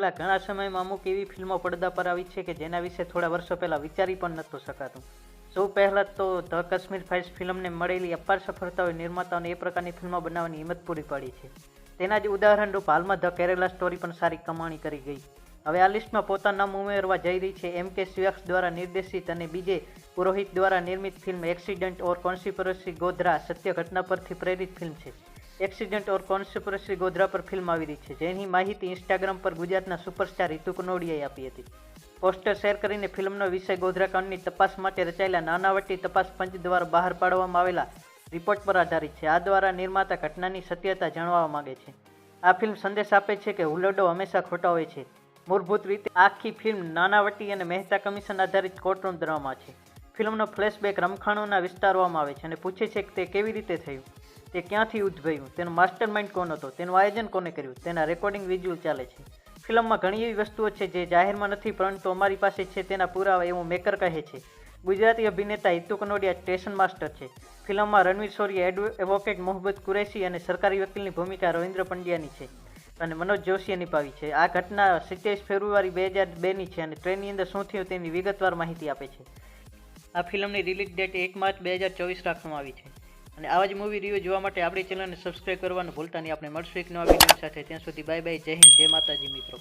છેલ્લા ઘણા સમયમાં અમુક એવી ફિલ્મો પડદા પર આવી છે કે જેના વિશે થોડા વર્ષો પહેલાં વિચારી પણ નહોતું શકાતું. સૌ પહેલાં તો ધ કાશ્મીર ફાઇલ્સ ફિલ્મને મળેલી અપાર સફળતાઓએ નિર્માતાઓને એ પ્રકારની ફિલ્મો બનાવવાની હિંમત પૂરી પાડી છે. તેના જ ઉદાહરણરૂપ હાલમાં ધ કેરેલા સ્ટોરી પણ સારી કમાણી કરી ગઈ. હવે આ લિસ્ટમાં પોતાનું નામ ઉમેરવા જઈ રહી છે એમ કે સ્વ્યક્ષ દ્વારા નિર્દેશિત અને બીજે પુરોહિત દ્વારા નિર્મિત film accident or conspiracy Godhra સત્ય ઘટના પરથી પ્રેરિત ફિલ્મ છે. એક્સિડન્ટ ઓર કોન્સ્પિરસી ગોધરા પર ફિલ્મ આવી રહી છે. જેની માહિતી ઇન્સ્ટાગ્રામ પર ગુજરાતના સુપરસ્ટાર રિતુ કનોડિયાએ આપી હતી. પોસ્ટર શેર કરીને ફિલ્મનો વિષય ગોધરાકાંડની તપાસ માટે રચાયેલા નાનાવટી તપાસ પંચ દ્વારા બહાર પાડવામાં આવેલા રિપોર્ટ પર આધારિત છે. આ દ્વારા નિર્માતા ઘટનાની સત્યતા જાણવા માગે છે. આ ફિલ્મ સંદેશ આપે છે કે હુલડો હંમેશા ખોટા હોય છે. મૂળભૂત રીતે આખી ફિલ્મ નાનાવટી અને મહેતા કમિશન આધારિત કોર્ટરૂમ ડ્રામા છે. ફિલ્મનો ફ્લેશબેક રમખાણોના વિસ્તારવામાં આવે છે અને પૂછે છે કે તે કેવી રીતે થયું. તે ક્યાંથી ઉદ્ભવ્યું તેનું માસ્ટર માઇન્ડ કોણ હતો? તેનું આયોજન કોને કર્યું? તેના રેકોર્ડિંગ વિઝ્યુઅલ ચાલે છે. ફિલ્મમાં ઘણી એવી વસ્તુઓ છે જે જાહેરમાં નથી, પરંતુ અમારી પાસે છે તેના પુરાવા એવું મેકર કહે છે. ગુજરાતી અભિનેતા હિતુ કનોડિયા સ્ટેશન માસ્ટર છે. ફિલ્મમાં રણવીર શૌર્ય એડવોકેટ મોહબ્બત કુરેશી અને સરકારી વકીલની ભૂમિકા રવિન્દ્ર પંડ્યાની છે અને મનોજ જોશીએ નિભાવી છે. આ ઘટના સિત્તેર ફેબ્રુઆરી બે હજાર બેની છે અને ટ્રેનની અંદર શું થયું તેની વિગતવાર માહિતી આપે છે. આ ફિલ્મની રિલીઝ ડેટ એક માર્ચ બે હજાર ચોવીસ રાખવામાં આવી છે. અને આવા જ મૂવી રિવ્યૂ જોવા માટે આપણી ચેનલને સબસ્ક્રાઈબ કરવાનું ભૂલતા નહીં. આપણે મળશું એક નવા વીડિયો સાથે. ત્યાં સુધી બાય બાય જય હિન્દ, જય માતાજી મિત્રો.